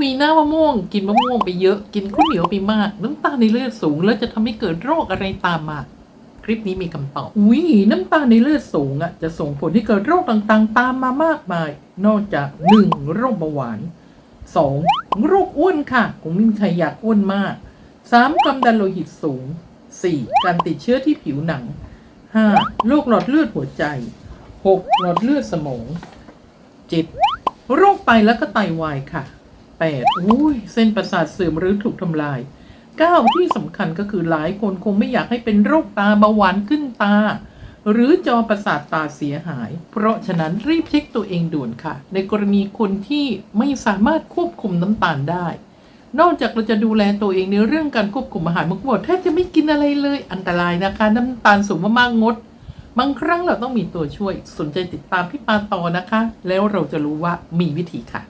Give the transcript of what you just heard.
วีหน้ามะม่วง กินมะม่วงไปเยอะ กินข้าวเหนียวไปมาก น้ำตาลในเลือดสูง แล้วจะทำให้เกิดโรคอะไรตามมา คลิปนี้มีคำตอบอุ้ยน้ำตาลในเลือดสูงอะจะส่งผลให้เกิดโรคต่างๆ ตามมามากมาย นอกจาก 1. โรคเบาหวาน 2. โรคอ้วนค่ะคงไม่มีใครอยากอ้วนมาก 3. ความดันโลหิตสูง 4. การติดเชื้อที่ผิวหนัง 5. โรคหลอดเลือดหัวใจ 6. หลอดเลือดสมอง 7. โรคไตและก็ไตวายค่ะ 8. อุ้ยเส้นประสาทเสื่อมหรือถูกทำลาย 9. ที่สำคัญก็คือหลายคนคงไม่อยากให้เป็นโรคตาเบาหวานขึ้นตา หรือจอประสาทตาเสียหาย เพราะฉะนั้นรีบเช็คตัวเองด่วนค่ะ ในกรณีคนที่ไม่สามารถควบคุมน้ำตาลได้ นอกจากเราจะดูแลตัวเองในเรื่องการควบคุมอาหารบางคนบอกแทบจะไม่กินอะไรเลยอันตรายนะคะ น้ำตาลสูงมากๆงดบางครั้งเราต้องมีตัวช่วยสนใจติดตามพี่ปาต่อนะคะ แล้วเราจะรู้ว่ามีวิธีค่ะ